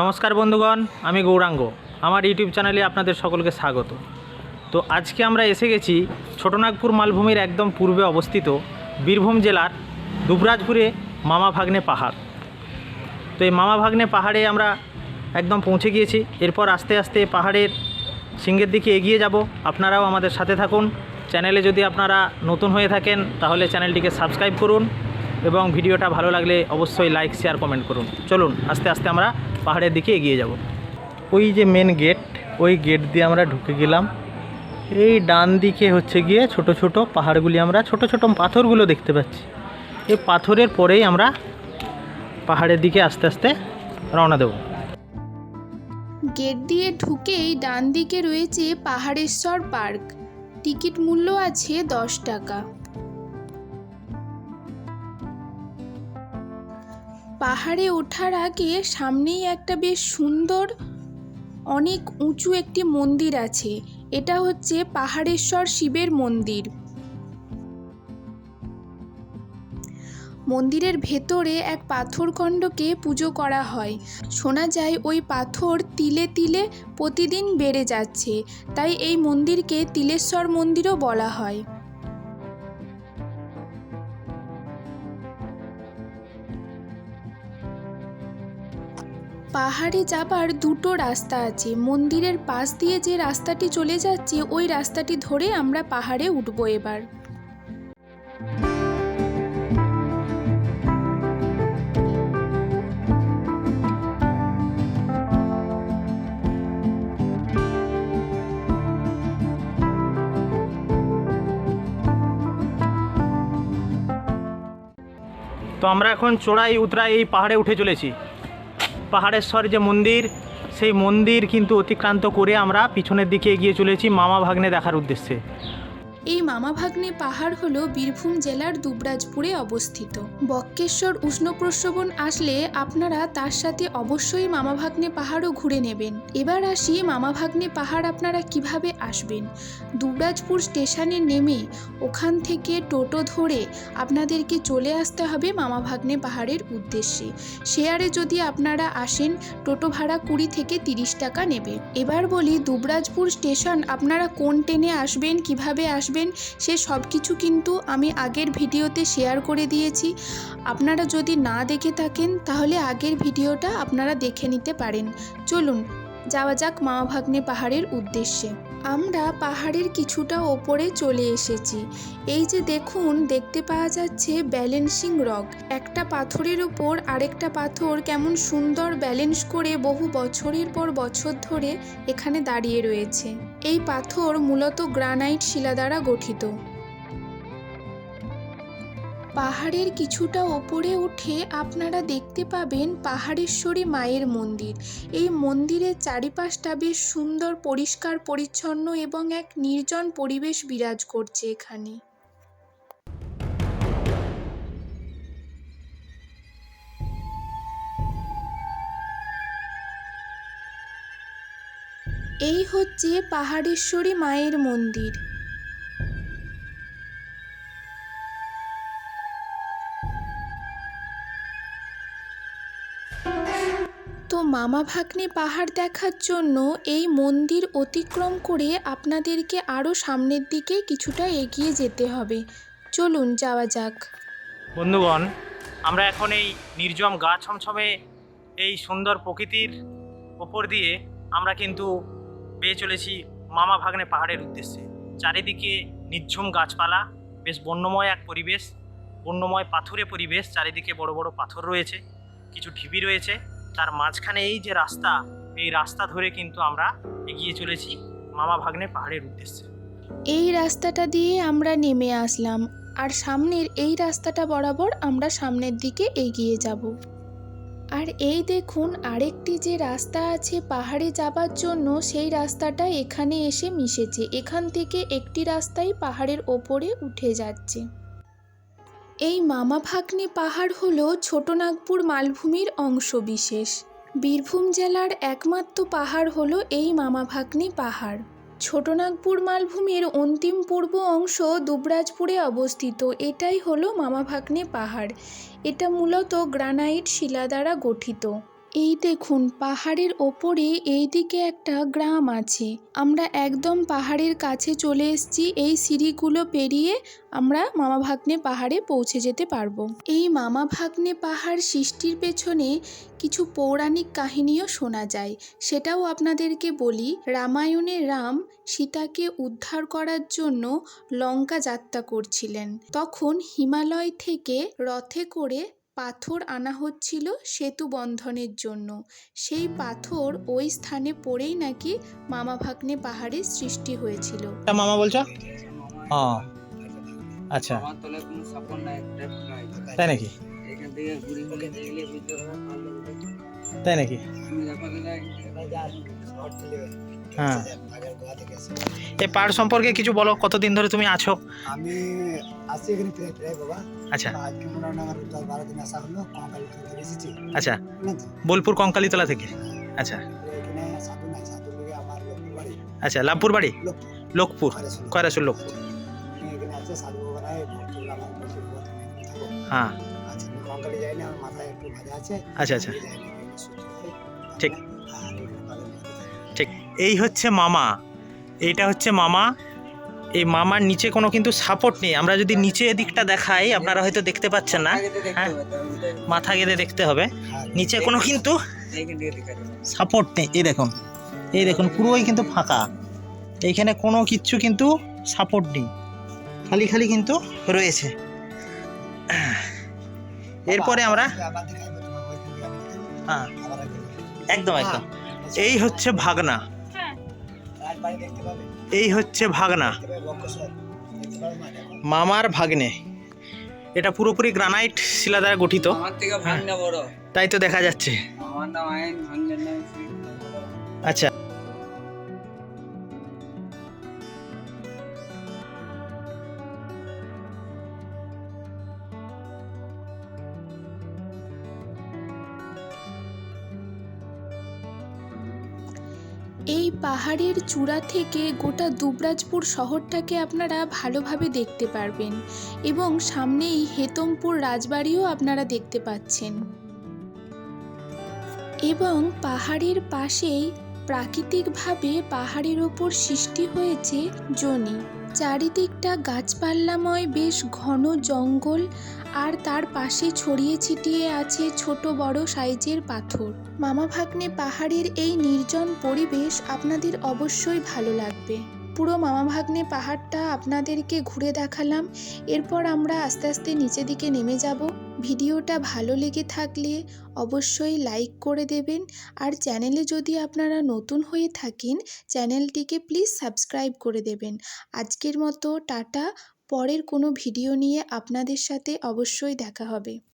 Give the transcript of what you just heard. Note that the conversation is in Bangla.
নমস্কার বন্ধুগণ, আমি গৌরাঙ্গ। আমার ইউটিউব চ্যানেলে আপনাদের সকলকে স্বাগত। তো আজকে আমরা এসে গেছি ছোটনাগপুর মালভূমির একদম পূর্বে অবস্থিত বীরভূম জেলার দুবরাজপুরে মামা ভাগ্নে পাহাড়। তো এই মামা ভাগ্নে পাহাড়ে আমরা একদম পৌঁছে গিয়েছি। এরপর আস্তে আস্তে পাহাড়ের সিংহের দিকে এগিয়ে যাব। আপনারাও আমাদের সাথে থাকুন। চ্যানেলে যদি আপনারা নতুন হয়ে থাকেন, তাহলে চ্যানেলটিকে সাবস্ক্রাইব করুন। এবং ভিডিওটা ভালো লাগলে অবশ্যই লাইক শেয়ার কমেন্ট করুন। চলুন, আস্তে আস্তে আমরা পাহাড়ের দিকে এগিয়ে যাব। ওই যে মেন গেট ওই গেট দিয়ে আমরা ঢুকে গেলাম। এই ডান দিকে হচ্ছে গিয়ে ছোট ছোট পাহাড়গুলি আমরা, ছোট ছোট পাথরগুলো দেখতে পাচ্ছি। এই পাথরের পরেই আমরা পাহাড়ের দিকে আস্তে আস্তে রওনা দেবো। গেট দিয়ে ঢুকেই ডান দিকে রয়েছে পাহাড়েশ্বর পার্ক। টিকিট মূল্য আছে দশ টাকা। পাহাড়ে ওঠার আগে সামনেই একটা বেশ সুন্দর, অনেক উঁচু একটি মন্দির আছে। এটা হচ্ছে পাহাড়েশ্বর শিবের মন্দির। মন্দিরের ভেতরে এক পাথরখণ্ডকে পুজো করা হয়। শোনা যায় ওই পাথর তিলে তিলে প্রতিদিন বেড়ে যাচ্ছে, তাই এই মন্দিরকে তিলেশ্বর মন্দিরও বলা হয়। পাহাড়ে যাবার দুটো রাস্তা আছে। মন্দিরের পাশ দিয়ে যে রাস্তাটি চলে যাচ্ছে, ওই রাস্তাটি ধরে আমরা পাহাড়ে উঠবো এবার। তো আমরা এখন চড়াই উতরাই এই পাহাড়ে উঠে চলেছি। পাহাড়েশ্বর যে মন্দির, সেই মন্দির কিন্তু অতিক্রান্ত করে আমরা পিছনের দিকে এগিয়ে চলেছি মামা ভাগ্নে দেখার উদ্দেশ্যে। এই মামাভাগ্নে পাহাড় হলো বীরভূম জেলার দুবরাজপুরে অবস্থিত। বক্কেশ্বর উষ্ণপ্রস্রবণ আসলে আপনারা তার সাথে অবশ্যই মামাভাগ্নে পাহাড়ও ঘুরে নেবেন। এবার আসি মামাভাগ্নে পাহাড় আপনারা কীভাবে আসবেন? দুবরাজপুর স্টেশনে নেমে ওখান থেকে টোটো ধরে আপনাদেরকে চলে আসতে হবে মামাভাগ্নে পাহাড়ের উদ্দেশ্যে। শেয়ারে যদি আপনারা আসেন, টোটো ভাড়া কুড়ি থেকে তিরিশ টাকা নেবে। এবার বলি দুবরাজপুর স্টেশন আপনারা কোন ট্রেনে আসবেন, কীভাবে আসবেন সে সব কিছু কিন্তু আমি আগের ভিডিওতে শেয়ার করে দিয়েছি। আপনারা যদি না দেখে থাকেন, তাহলে আগের ভিডিওটা আপনারা দেখে নিতে পারেন। চলুন, যাওয়া যাক মামাভাগ্নে পাহাড়ের উদ্দেশ্যে। আমরা পাহাড়ের কিছুটা ওপরে চলে এসেছি। এই যে দেখুন, দেখতে পাওয়া যাচ্ছে ব্যালেন্সিং রক। একটা পাথরের ওপর আরেকটা পাথর কেমন সুন্দর ব্যালেন্স করে বহু বছরের পর বছর ধরে এখানে দাঁড়িয়ে রয়েছে। এই পাথর মূলত গ্রানাইট শিলা দ্বারা গঠিত। পাহাড়ের কিছুটা ওপরে উঠে আপনারা দেখতে পাবেন পাহাড়েশ্বরী মায়ের মন্দির। এই মন্দিরের চারিপাশটা বেশ সুন্দর, পরিষ্কার, পরিচ্ছন্ন এবং এক নির্জন পরিবেশ বিরাজ করছে এখানে। এই হচ্ছে পাহাড়েশ্বরী মায়ের মন্দির। মামা ভাগ্নে পাহাড় দেখার জন্য এই মন্দির অতিক্রম করে আপনাদেরকে আরও সামনের দিকে কিছুটা এগিয়ে যেতে হবে। চলুন, যাওয়া যাক। বন্ধুগণ, আমরা এখন এই নির্জম গা ছমছমে এই সুন্দর প্রকৃতির ওপর দিয়ে আমরা কিন্তু পেয়ে চলেছি মামা ভাগ্নে পাহাড়ের উদ্দেশ্যে। চারিদিকে নির্ঝুম গাছপালা, বেশ বন্যময় এক পরিবেশ, বন্যময় পাথুরে পরিবেশ, চারিদিকে বড় বড় পাথর রয়েছে, কিছু ঢিবি রয়েছে। তার মাঝখানে এই যে রাস্তা, এই রাস্তা ধরে কিন্তু আমরা এগিয়ে চলেছি মামা ভাগ্নে পাহাড়ের উদ্দেশ্যে। এই রাস্তাটা দিয়ে আমরা নেমে আসলাম আর সামনের এই রাস্তাটা বরাবর আমরা সামনের দিকে এগিয়ে যাব। আর এই দেখুন আরেকটি যে রাস্তা আছে পাহাড়ে যাবার জন্য, সেই রাস্তাটা এখানে এসে মিশেছে। এখান থেকে একটি রাস্তাই পাহাড়ের ওপরে উঠে যাচ্ছে। এই মামা ভাগ্নে পাহাড় হল ছোটনাগপুর মালভূমির অংশবিশেষ। বীরভূম জেলার একমাত্র পাহাড় হল এই মামা ভাগ্নে পাহাড়। ছোটনাগপুর মালভূমির অন্তিম পূর্ব অংশ দুবরাজপুরে অবস্থিত। এটাই হলো মামা ভাগ্নে পাহাড়। এটা মূলত গ্রানাইট শিলা দ্বারা গঠিত। এই দেখুন, পাহাড়ের ওপরে এইদিকে একটা গ্রাম আছে। আমরা একদম পাহাড়ের কাছে চলে এসেছি, এই সিঁড়িগুলো পেরিয়ে আমরা মামা ভাগ্নে পাহাড়ে পৌঁছে যেতে পারব। এই মামা ভাগ্নে পাহাড় সৃষ্টির পেছনে কিছু পৌরাণিক কাহিনীও শোনা যায়। সেটাও আপনাদেরকে বলি রামায়ণে রাম সীতাকে উদ্ধার করার জন্য লঙ্কা যাত্রা করছিলেন। তখন হিমালয় থেকে রথে করে পাথর আনা হচ্ছিল সেতু বন্ধনের জন্য। সেই পাথর ওই স্থানে পড়েই নাকি মামা ভাগ্নে পাহাড়ের সৃষ্টি হয়েছিল। মামা বলছো? আচ্ছা। তাই নাকি? তাই নাকি? হ্যাঁ। এই পাহাড় সম্পর্কে কিছু বলো কতদিন ধরে তুমি আছো? আমি আসছি এখানে প্রায় প্রায় বাবা। আচ্ছা। আজকে হয় আমার দশ বারো দিন আসা হলো কঙ্কালি থেকে এসেছি। আচ্ছা? বোলপুর কঙ্কালীতলা থেকে? আচ্ছা। এখানে সাধু নাই সাধু আমার লোকপুর বাড়ি। আচ্ছা লাভপুর বাড়ি? লোকপুর কয়রাসুর লোকপুর এখানে আছে সাধু হ্যাঁ। আচ্ছা আমি কঙ্কালি যাই আমার মাথায় একটু ভাজা আছে। আচ্ছা আচ্ছা। ঠিক। ঠিক। এই হচ্ছে মামা। এইটা হচ্ছে মামা। এই মামার নিচে কোনো কিন্তু সাপোর্ট নেই। আমরা যদি নিচে দিকটা দেখাই আপনারা হয়তো দেখতে পাচ্ছেন না। হ্যাঁ। মাথা গেঁথে দেখতে হবে। নিচে কোনো কিন্তু। সাপোর্ট নেই। এই দেখুন। এই দেখুন পুরোই কিন্তু ফাঁকা। এইখানে কোনো কিচ্ছু কিন্তু সাপোর্ট নেই। খালি খালি কিন্তু রয়েছে। এরপরে আমরা হ্যাঁ। একদম একদম। হ্যাঁ, এই হচ্ছে ভাগনা। পাবে? এই হচ্ছে ভাগনা। মামার ভাগ্নে। এটা পুরোপুরি গ্রানাইট শিলা দ্বারা গঠিত। তাই তো দেখা যাচ্ছে। আচ্ছা। এই পাহাড়ের চূড়া থেকে গোটা দুবরাজপুর শহরটাকে আপনারা ভালোভাবে দেখতে পারবেন এবং সামনেই হেতমপুর রাজবাড়িও আপনারা দেখতে পাচ্ছেন। এবং পাহাড়ের পাশেই প্রাকৃতিকভাবে পাহাড়ের ওপর সৃষ্টি হয়েছে জনি। চারিদিকটা গাছপাল্লাময় বেশ ঘন জঙ্গল, আর তার পাশে ছড়িয়ে ছিটিয়ে আছে ছোট বড় সাইজের পাথর। মামা ভাগ্নে পাহাড়ের এই নির্জন পরিবেশ আপনাদের অবশ্যই ভালো লাগবে। পুরো মামা ভাগ্নে পাহাড়টা আপনাদেরকে ঘুরে দেখালাম। এরপর আমরা আস্তে আস্তে নিচে দিকে নেমে যাব। ভিডিওটা ভালো লেগে থাকলে অবশ্যই লাইক করে দেবেন। আর চ্যানেলে যদি আপনারা নতুন হয়ে থাকেন, চ্যানেলটিকে প্লিজ সাবস্ক্রাইব করে দেবেন। আজকের মতো টাটা। পরের কোনো ভিডিও নিয়ে আপনাদের সাথে অবশ্যই দেখা হবে।